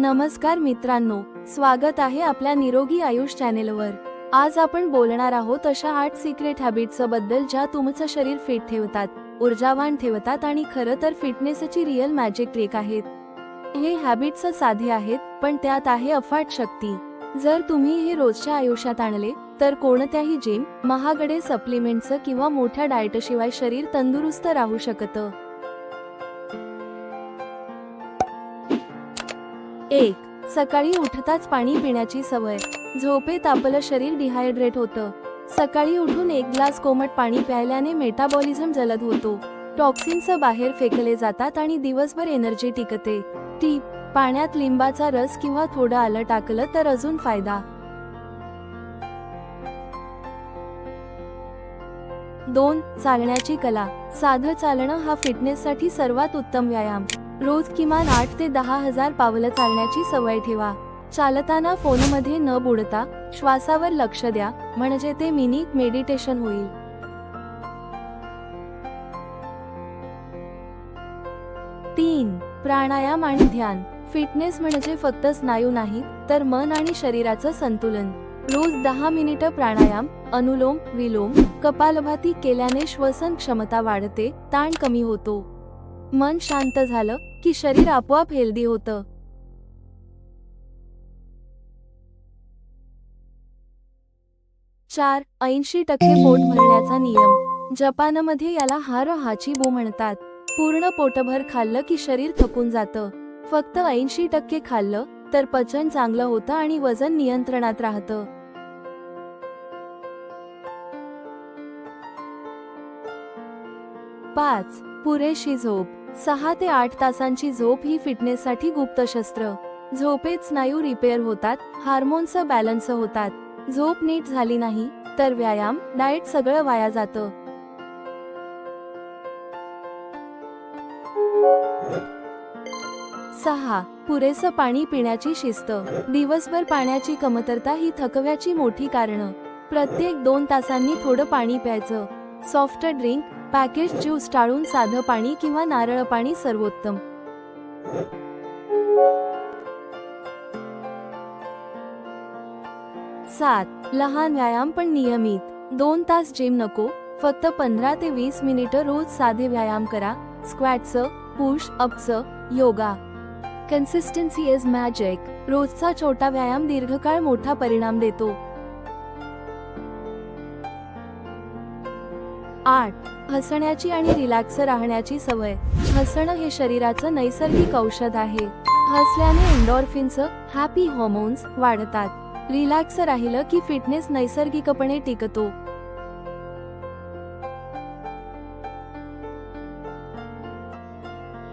नमस्कार मित्रांनो स्वागत आहे आपल्या निरोगी आयुष चॅनेलवर. आज आपण बोलणार आहोत अशा आठ सिक्रेट हॅबिट्सबद्दल ज्या तुमचं शरीर फिट ठेवतात ऊर्जावान ठेवतात आणि खरं तर फिटनेसची रिअल मॅजिक ट्रिक आहेत. हे हॅबिट्स साधे आहेत पण त्यात आहे अफाट शक्ती. जर तुम्ही हे रोजच्या आयुष्यात आणले तर कोणत्याही जिम महागडे सप्लिमेंटचं किंवा मोठ्या डाएटशिवाय शरीर तंदुरुस्त राहू शकतं. एक सकाळी उठताच पाणी पिण्याची सवय. झोपेत आपलं शरीर डिहायड्रेट होतं. सकाळी उठून एक ग्लास कोमट पाणी प्यायल्याने मेटाबॉलिझम जलद होतो. टॉक्सिन्स बाहेर फेकले जातात आणि दिवसभर एनर्जी टिकते. टीप पाण्यात लिंबाचा रस किंवा थोडं आलं टाकलं तर अजून फायदा. दोन चालण्याची कला. साधं चालणं हा फिटनेससाठी सर्वात उत्तम व्यायाम. रोज किमान आठ ते दहा हजार पावलं चालण्याची सवय ठेवा. चालताना फोनमध्ये न बुडता श्वासावर लक्ष द्या म्हणजे ते मिनी मेडिटेशन होईल. तीन प्राणायाम आणि ध्यान. फिटनेस म्हणजे फक्त स्नायू नाही तर मन आणि शरीराचं संतुलन. रोज दहा मिनिटं प्राणायाम अनुलोम विलोम कपालभाती केल्याने श्वसन क्षमता वाढते ताण कमी होतो. मन शांत झालं की शरीर आपोआप हेल्दी होतं. चार ऐंशी टक्के पोट भरण्याचा नियम. जपानमध्ये याला हार हाचीबो म्हणतात. पूर्ण पोटभर खाल्लं की शरीर थकून जातं. फक्त ऐंशी टक्के खाल्लं तर पचन चांगलं होतं आणि वजन नियंत्रणात राहतं. पाच पुरेशी झोप. सहा ते आठ तासांची झोप ही फिटनेससाठी गुप्त शस्त्र. झोपेत स्नायू रिपेअर होतात हार्मोन्स बॅलन्स होतात. झोप नीट झाली नाही तर व्यायाम डाएट सगळं वाया जातं. सहा. पुरेसं पाणी पिण्याची शिस्त. दिवसभर पाण्याची कमतरता ही थकव्याची मोठी कारणं. प्रत्येक दोन तासांनी थोडं पाणी प्यायचं. सॉफ्ट ड्रिंक पॅकेज ज्यूस टाळून साधं पाणी किंवा नारळ पाणी सर्वोत्तम. सात लहान व्यायाम पण नियमित. दोन तास जिम नको फक्त पंधरा ते वीस मिनिटं रोज साधे व्यायाम करा. स्क्वॅटचं पुश अपचं योगा कन्सिस्टन्सी इज मॅजिक रोजचा छोटा व्यायाम दीर्घकाळ मोठा परिणाम देतो. आठ हसण्याची आणि रिलॅक्स राहण्याची सवय. हसणं हे शरीराचं नैसर्गिक औषध आहे. हसल्याने एन्डॉर्फिनचं हॅपी हॉर्मोन्स वाढतात. रिलॅक्स राहिलं की फिटनेस नैसर्गिकपणे टिकतो.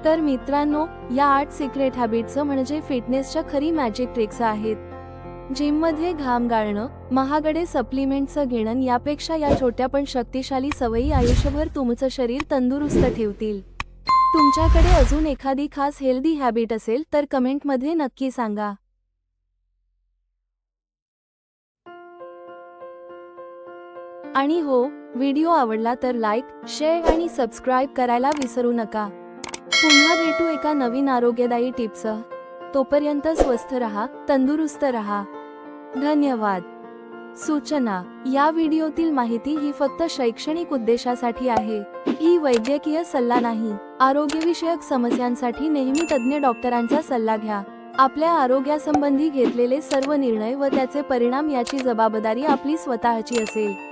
तर मित्रांनो या आठ सिक्रेट हॅबिटचं म्हणजे फिटनेसच्या खरी मॅजिक ट्रिक्स आहेत. जिममध्ये घाम गाळणं महागडे सप्लिमेंटचं घेणं यापेक्षा या छोट्या पण शक्तिशाली सवयी आयुष्यभर तुमचं शरीर तंदुरुस्त ठेवतील. तुमच्याकडे अजून एखादी खास हेल्दी हॅबिट असेल तर कमेंटमध्ये नक्की सांगा. आणि हो व्हिडिओ आवडला तर लाईक शेअर आणि सबस्क्राईब करायला विसरू नका. पुन्हा भेटू एका नवीन आरोग्यदायी टिप्ससह तोपर्यंत स्वस्थ रहा तंदुरुस्त रहा. धन्यवाद. सूचना या व्हिडिओतील माहिती ही फक्त शैक्षणिक उद्देशासाठी आहे. ही वैद्यकीय सल्ला नाही. आरोग्यविषयक समस्यांसाठी नेहमी तज्ज्ञ डॉक्टरांचा सल्ला घ्या. आपल्या आरोग्यासंबंधी घेतलेले सर्व निर्णय व त्याचे परिणाम याची जबाबदारी आपली स्वतःची असेल.